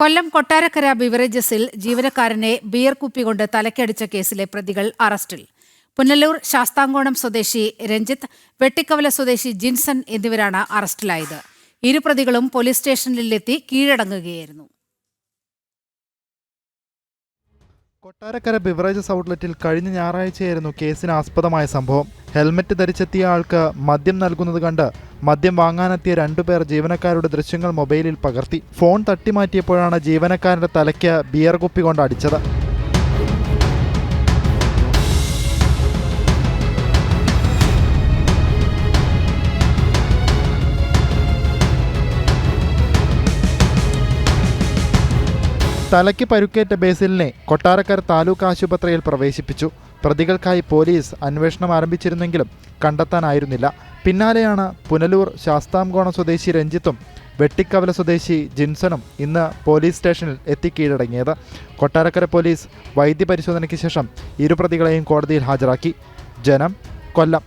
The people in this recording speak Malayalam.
കൊല്ലം കൊട്ടാരക്കര ബിവറേജസിൽ ജീവനക്കാരനെ ബിയർ കുപ്പികൊണ്ട് തലക്കടിച്ച കേസിലെ പ്രതികൾ അറസ്റ്റിൽ. പുനലൂർ ശാസ്താംകോണം സ്വദേശി രഞ്ജിത്ത് വെട്ടിക്കവല സ്വദേശി ജിൻസൺ എന്നിവരാണ് അറസ്റ്റിലായത്. ഇരു പ്രതികളും പോലീസ് സ്റ്റേഷനിലെത്തി കീഴടങ്ങുകയായിരുന്നു. കൊട്ടാരക്കര ബിവറേജസ് ഔട്ട്ലെറ്റിൽ കഴിഞ്ഞ ഞായറാഴ്ചയായിരുന്നു കേസിന് ആസ്പദമായ സംഭവം. ഹെൽമറ്റ് ധരിച്ചെത്തിയ ആൾക്ക് മദ്യം നൽകുന്നത് കണ്ട് മദ്യം വാങ്ങാനെത്തിയ രണ്ടുപേർ ജീവനക്കാരുടെ ദൃശ്യങ്ങൾ മൊബൈലിൽ പകർത്തി. ഫോൺ തട്ടിമാറ്റിയപ്പോഴാണ് ജീവനക്കാരന്റെ തലയ്ക്ക് ബിയർ കുപ്പി കൊണ്ട് അടിച്ചത്. തലയ്ക്ക് പരുക്കേറ്റ ബേസിലിനെ കൊട്ടാരക്കര താലൂക്ക് ആശുപത്രിയിൽ പ്രവേശിപ്പിച്ചു. പ്രതികൾക്കായി പോലീസ് അന്വേഷണം ആരംഭിച്ചിരുന്നെങ്കിലും കണ്ടെത്താനായിരുന്നില്ല. പിന്നാലെയാണ് പുനലൂർ ശാസ്താംകോണ സ്വദേശി രഞ്ജിത്തും വെട്ടിക്കവല സ്വദേശി ജിൻസനും ഇന്ന് പോലീസ് സ്റ്റേഷനിൽ എത്തി കീഴടങ്ങിയത് കൊട്ടാരക്കര പോലീസ് വൈദ്യപരിശോധനയ്ക്ക് ശേഷം ഇരു പ്രതികളെയും കോടതിയിൽ ഹാജരാക്കി. ജനം കൊല്ലം.